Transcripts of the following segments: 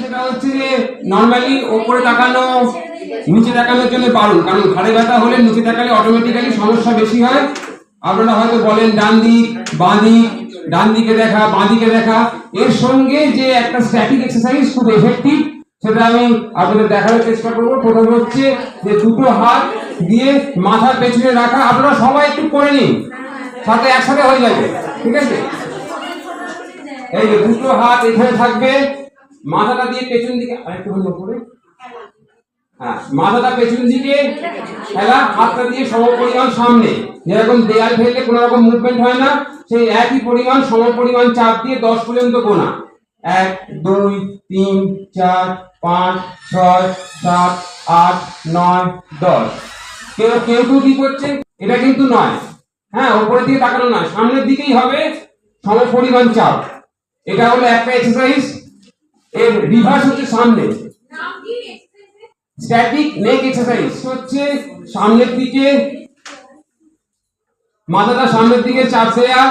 সেটা হচ্ছে নর্মালি ওপরে তাকানো, নিচে তাকানোর জন্য বারণ কারণ ঘাড়ে ব্যথা হলে নিচে তাকালে অটোমেটিক্যালি সমস্যা বেশি হয়। আপনারা হয়তো বলেন ডান দিক, বাঁ দেখা বাঁ দেখা। এর সঙ্গে যে একটা স্ট্যাটিক এক্সারসাইজ খুব এফেক্টিভ সেটা আমি আপনাদের দেখানোর চেষ্টা করব। প্রথম হচ্ছে যে দুটো হাত দিয়ে মাথার পেছনে রাখা। আপনারা সবাই একটু করে নিন। সাথে একসাথে হয়ে যাবে। ঠিক আছে? এই যে দুটো হাত এখানে থাকবে। মাথাটা দিয়ে পেছন দিকে আরেকটু হলো হ্যাঁ মাথাটা পেছন দিকে, খেলা, হাতটা দিয়ে সম পরিমাণ সামনে। যেরকম দেয়াল ফেললে কোনো রকম মুভমেন্ট হয় না, সেই একই পরিমাণ সম পরিমাণ চাপ দিয়ে দশ পর্যন্ত গোনা। এক, দুই, তিন, চার, পাঁচ, ছয়, সাত, আট, নয়, দশ। কেউ কেউ কেউ কি করছে? এটা কিন্তু নয়। হ্যাঁ উপরের দিকে তাকানো নয়, সামনের দিকেই হবে সম পরিমাণ চাপ। এটা হলো একটা এক্সারসাইজ এর রিভার্স হচ্ছে সামনে। স্ট্যাটিক নেক এক্সারসাইজ হচ্ছে সামনের দিকে। মাথাটা সামনের দিকে চাপ দেয়া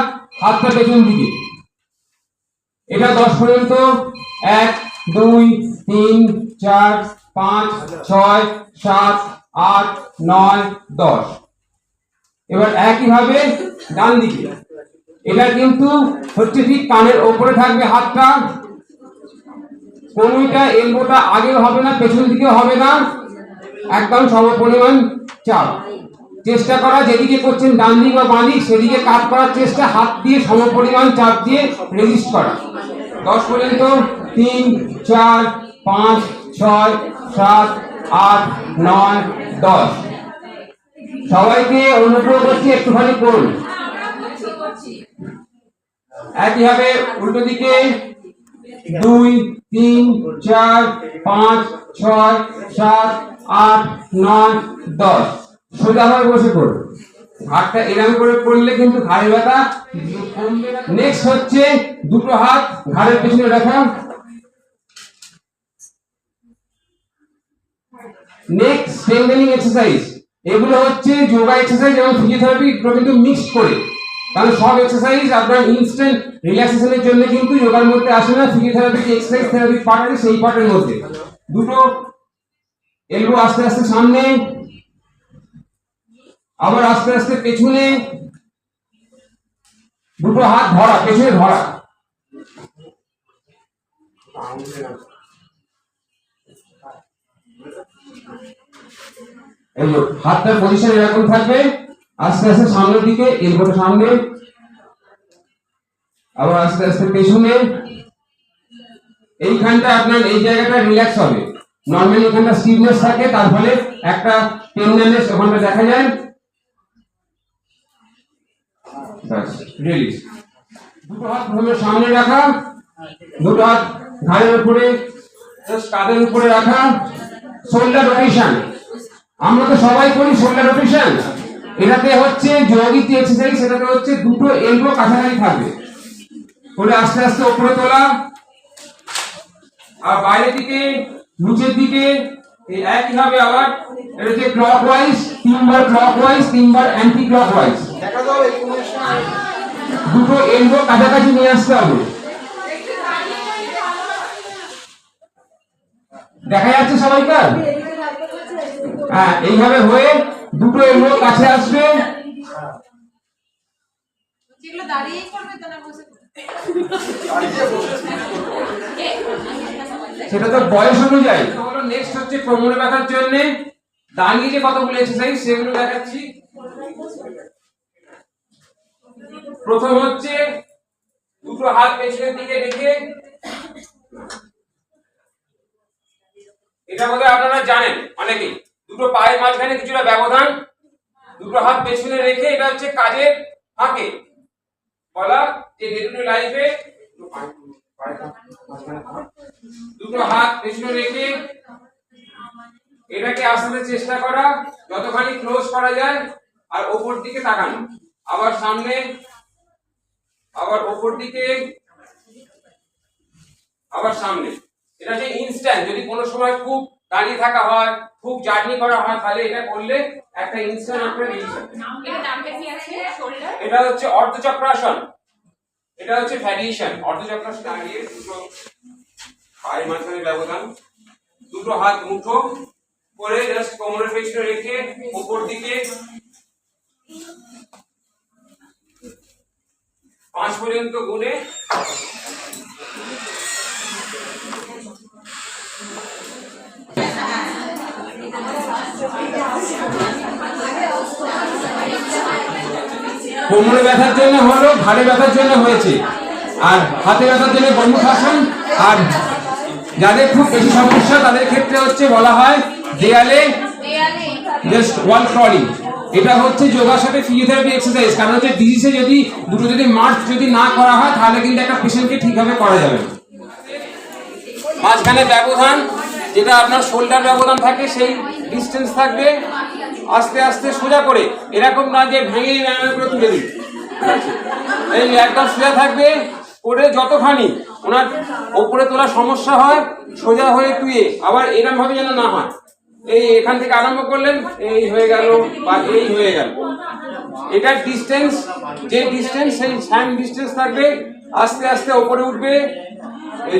হাতটা পেছন দিকে। এটা দশ পর্যন্ত। এক দুই তিন চার পাঁচ ছয় সাত আট নয় দশ। এবার একইভাবে ডান দিকে। এটা কিন্তু হচ্ছে ঠিক কানের ওপরে থাকবে হাতটা। কোনোটা এলবোটা আগেও হবে না, পেছন দিকে হবে না। একদম সমপরিমাণ চাপ। চেষ্টা করা, যেদিকে করছেন ডান দিক বা বাঁ দিক, সেদিকে কাজ করার চেষ্টা, হাত দিয়ে সমপরিমাণ চাপ দিয়ে রেজিস্ট করা। দশ পর্যন্ত, তিন, চার, পাঁচ, ছয়, সাত, আট, নয়, দশ। সবাইকে অনুগ্রহ করছি, একটুখানি করুন। একইভাবে উল্টো দিকে দুই, তিন, চার, পাঁচ, ছয়, সাত, আট, নয়, দশ। সোজাভাবে বসে পড়ুন হাতটা এরম করে পড়লে কিন্তু ঘাড়ে ব্যথা নেক্সট হচ্ছে দুটো হাত ঘাড়ের পিছনে রাখা। নেক্সট স্ট্রেংথেনিং এক্সারসাইজ এগুলো হচ্ছে যোগা এক্সারসাইজ এবং ফিজিওথেরাপি কিন্তু মিক্স করে। কারণ সব এক্সারসাইজ আপনার ইনস্ট্যান্ট রিল্যাক্সেশনের জন্য কিন্তু যোগার মধ্যে আসে না ফিজিওথেরাপি এক্সারসাইজ থেরাপি পার্ট আছে, সেই পার্টের মধ্যে। দুটো এলবো আস্তে আস্তে সামনে, আবার আস্তে আস্তে পেছনে, দুটো হাত ধরা, পেছনে ধরা। হাতটার পজিশন এরকম থাকবে। আস্তে আস্তে সামনের দিকে এলবোটা সামনে। আবার আস্তে আস্তে পেছনে। এইখানটা আপনার, এই জায়গাটা রিল্যাক্স হবে। নর্মালি এখানটা স্টিফনেস থাকে, তার ফলে একটা টেন্ডারনেস ওখানটা দেখা যায়। রিলিজ দুটো হাত প্রথমে সামনে রাখা, দুটো হাত ঘাড়ের উপরে কাঁধের উপরে রাখা। শোল্ডার রোটেশন আমরা তো সবাই করি শোল্ডার রোটেশন এটাতে হচ্ছে যোগিত এক্সারসাইজ সেটাতে হচ্ছে দুটো এলবো কাছাকাছি থাকবে। করে আস্তে আস্তে উপরে তোলা। আর বাইরের দিকে, নিচের দিকে, এই একই ভাবে আবার, এটা হচ্ছে ক্লকওয়াইজ তিনবার ক্লকওয়াইজ তিনবার অ্যান্টি ক্লকওয়াইজ দুটো এলবো কাছাকাছি নিয়ে আসতে হবে। দেখা যাচ্ছে সবাইকার? হ্যাঁ এইভাবে হয়ে দুটো এলবো কাছে আসবে। সেটা তো বয়স অনুযায়ী। হলো নেক্সট হচ্ছে কোমরে ব্যথার জন্য। দাঁড়িয়ে যে কতগুলো এক্সারসাইজ সেগুলো দেখাচ্ছি। প্রথম হচ্ছে দুটো হাত পেছনের দিকে রেখে। এটা বোধহয় আপনারা জানেন অনেকেই। দুটো পায়ের মাঝখানে কিছুটা ব্যবধান, দুটো হাত পেছনে রেখে এটা হচ্ছে কাজের ফাঁকে। বলা যে ডে টু ডে লাইফে দুটো হাত পেছনে রেখে এটাকে আসাতে চেষ্টা করা, যতখানি ক্লোজ করা যায় আর ওপর দিকে তাকানো। আবার সামনে, আবার ওপর দিকে, আবার সামনে। এটা যে ইনস্ট্যান্ট যদি কোনো সময় খুব দাঁড়িয়ে থাকা হয়, খুব জার্নি করা হয় তাহলে এটা করলে একটা ইনস্ট্যান্ট আপনার এটা হচ্ছে অর্ধচক্রাসন। এটা হচ্ছে ভ্যারিয়েশন অর্ধচক্রাসন দাঁড়িয়ে দুটো পায়ের মাঝখানে ব্যবধান, দুটো হাত মুঠো করে জাস্ট কোমরের পেছনে রেখে উপর দিকে পাঁচ পর্যন্ত গুনে কোমরে ব্যথার জন্য হলো, ঘাড়ে ব্যথার জন্য হয়েছে আর হাতে ব্যথার জন্য বর্মখাসন আর যাদের খুব বেশি সমস্যা, তাদের ক্ষেত্রে হচ্ছে বলা হয় দেয়ালে জাস্ট ওয়াল ক্রলিং এটা হচ্ছে যোগার সাথে ফিজিওথেরাপি এক্সারসাইজ কারণ হচ্ছে ডিজিজে যদি দুটো যদি মার্চ যদি না করা হয়, তাহলে কিন্তু একটা পেশেন্টকে ঠিকভাবে করা যাবে। মাঝখানে ব্যবধান যেটা আপনার শোল্ডার ব্যবধান থাকে, সেই ডিস্টেন্স থাকবে আস্তে আস্তে সোজা করে। এরকম না যে ভেঙে করে তুলে দিন এই একদম সোজা থাকবে, করে যতখানি ওনার ওপরে তোলার সমস্যা হয়, সোজা হয়ে তুয়ে আবার এরকম ভাবে যেন না হয়। এই এখান থেকে আরম্ভ করলেন, এই হয়ে গেল বা এই হয়ে গেল। এটার ডিস্টেন্স যে ডিস্টেন্স সেই সাইন ডিস্টেন্স থাকবে, আস্তে আস্তে ওপরে উঠবে। এই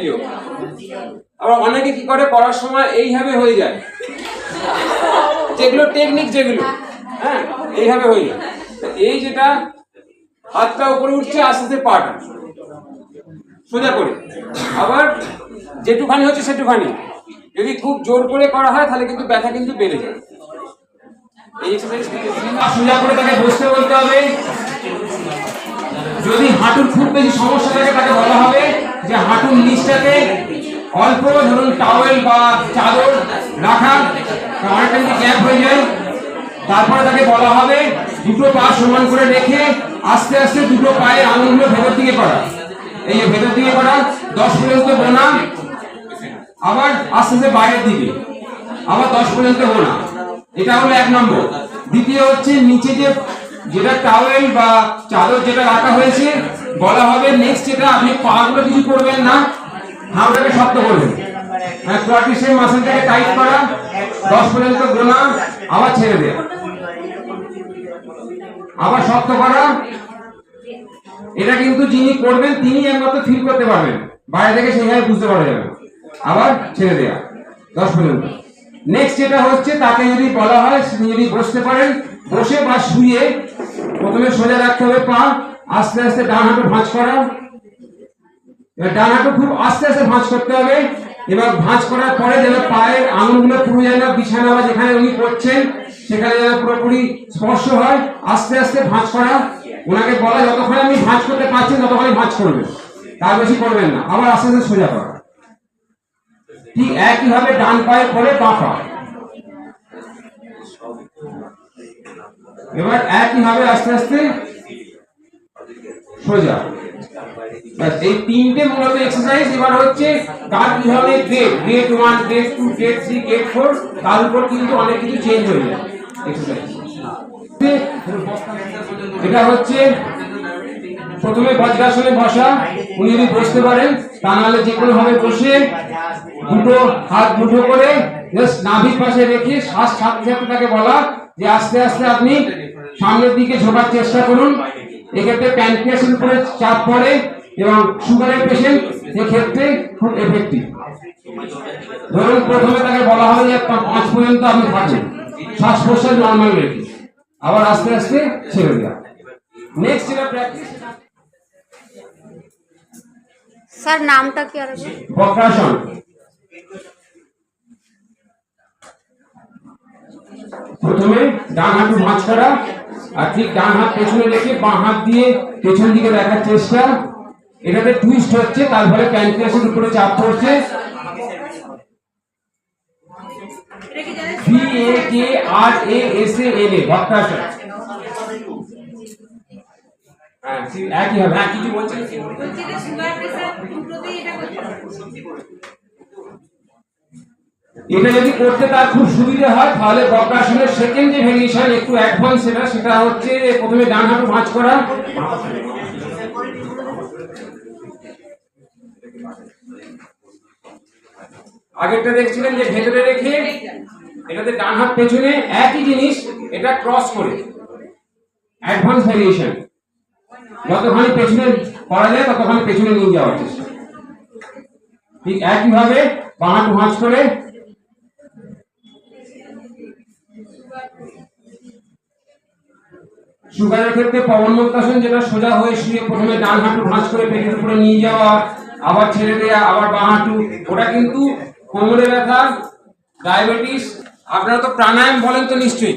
আবার অনেকে কি করে করার সময় এইভাবে হয়ে যায়। যেগুলো টেকনিক যেগুলো। হ্যাঁ এইভাবে হয়ে যায়। এই যেটা, হাতটা উপরে উঠছে, আস্তে আস্তে পাটা। সোজা করে। আবার যেটুখানি হচ্ছে সেটুখানি। যদি খুব জোর করে করা হয়, তাহলে কিন্তু ব্যথা কিন্তু বেড়ে যায়। এই সোজা করে তাকে বসতে বলতে হবে। যদি হাঁটুর খুব বেশি সমস্যা থাকে, তাকে বলা হবে যে হাঁটুর নিচটাতে অল্প ধরুন টাওয়েল বা চাদর রাখা কারণ অনেকটা যদি গ্যাপ হয়ে যায়, তারপরে তাকে বলা হবে দুটো পা সমান করে রেখে আস্তে আস্তে দুটো পায়ের আঙুলগুলো ভেতর দিকে করা। এই ভেতর দিকে করা, দশ পর্যন্ত বোনা, আবার আস্তে আস্তে বাইরের দিকে, আবার দশ পর্যন্ত বোনা। এটা হলো এক নম্বর। দ্বিতীয় হচ্ছে নিচে যে, যেটা টাওয়েল বা চাদর যেটা রাখা হয়েছে, বলা হবে নেক্সট যেটা আপনি পাগুলো কিছু করবেন না হাওড়াকে শক্ত করবেন হ্যাঁ কোয়ার্টিসের মাসেলটাকে টাইট করা, দশ পর্যন্ত গোনা, আবার ছেড়ে দেয়া। আবার শক্ত করা। এটা কিন্তু যিনি করবেন তিনি একমাত্র ফিল করতে পারবেন। বাইরে থেকে সেইভাবে বুঝতে পারা যাবে। আবার ছেড়ে দেয়া, দশ পর্যন্ত। নেক্সট যেটা হচ্ছে, তাকে যদি বলা হয় যদি বসতে পারেন, বসে বা শুয়ে প্রথমে সোজা রাখতে হবে পা, আস্তে আস্তে ডান হাঁটু ভাঁজ করা। এবার ডান হাঁটু খুব আস্তে আস্তে ভাঁজ করতে হবে। এবার ভাঁজ করার পরে যেন পায়ের আঙুলগুলো পুরো যেন বিছানা বা যেখানে উনি করছেন, সেখানে যেন পুরোপুরি স্পর্শ হয়। আস্তে আস্তে ভাঁজ করা। ওনাকে বলা যতক্ষণ আপনি ভাঁজ করতে পারছেন ততক্ষণ ভাঁজ করবেন। তার বেশি করবেন না। আবার আস্তে আস্তে সোজা করা। ঠিক একইভাবে ডান পায়ে বাঁ পা এবার একইভাবে আস্তে আস্তে সোজা। এই তিনটে মূলত এক্সারসাইজ এবার হচ্ছে কার কি ধরনের grade grade one grade two grade three grade four তার উপর কিন্তু অনেক কিছু চেঞ্জ হয়ে যায়। এক্সারসাইজ এটা হচ্ছে প্রথমে বজ্রাসনে বসা, উনি যদি বসতে পারেন, তা নাহলে যে কোনো ভাবে বসে দুটো হাত মুঠো করে জাস্ট নাভির পাশে রেখে শ্বাস ছাড়তে ছাড়তে তাকে বলা যে আস্তে আস্তে আপনি সামনের দিকে ঝোঁকার চেষ্টা করুন। এক্ষেত্রে প্যানক্রিয়াসের উপরে চাপ পড়ে এবং সুগারের পেশেন্ট এক্ষেত্রে খুব এফেক্টিভ ধরুন প্রথমে তাকে বলা হবে যে পাঁচ পর্যন্ত আপনি থাকবেন শ্বাস প্রশ্বাস নর্মাল রেখে আবার আস্তে আস্তে ছেড়ে দেওয়া নেক্সট যেটা প্র্যাকটিস স্যার নামটা কি আর বক্রাসন। প্রথমে ডান হাঁটু ভাঁজ করা আর ঠিক ডান হাত পেছনে রেখে বাঁ হাত দিয়ে পেছন দিকে দেখার চেষ্টা। এটাতে টুইস্ট হচ্ছে তারপরে প্যানক্রিয়াসের উপরে চাপ পড়ছে। V A K R A S A L A Vakrasana হ্যাঁ একই হবে। হ্যাঁ কিছু বলছেন এটা যদি করতে তার খুব সুবিধা হয় তাহলে বক্রাসনের সেকেন্ড যে ভেরিয়েশন একটু অ্যাডভান্স সেটা সেটা হচ্ছে প্রথমে ডান হাঁটু ভাঁজ করা। আগেরটা দেখছিলেন যে ভেতরে রেখে এটাতে ডান হাত পেছনে একই জিনিস, এটা ক্রস করে। অ্যাডভান্স ভেরিয়েশন যতখানি পেছনে করা যায়, ততখানি পেছনে নিয়ে যাওয়ার চেষ্টা। ঠিক একইভাবে ভাঁজ করে। সুগারের ক্ষেত্রে পবন যেটা সোজা হয়ে শুয়ে প্রথমে ডান হাঁটু ভাঁজ করে পেটের উপরে নিয়ে যাওয়া আবার ছেড়ে দেয়া আবার বাহাটু হাঁটু, ওটা কিন্তু কোমরে ব্যথা ডায়াবেটিস আপনারা তো প্রাণায়াম বলেন তো নিশ্চয়ই।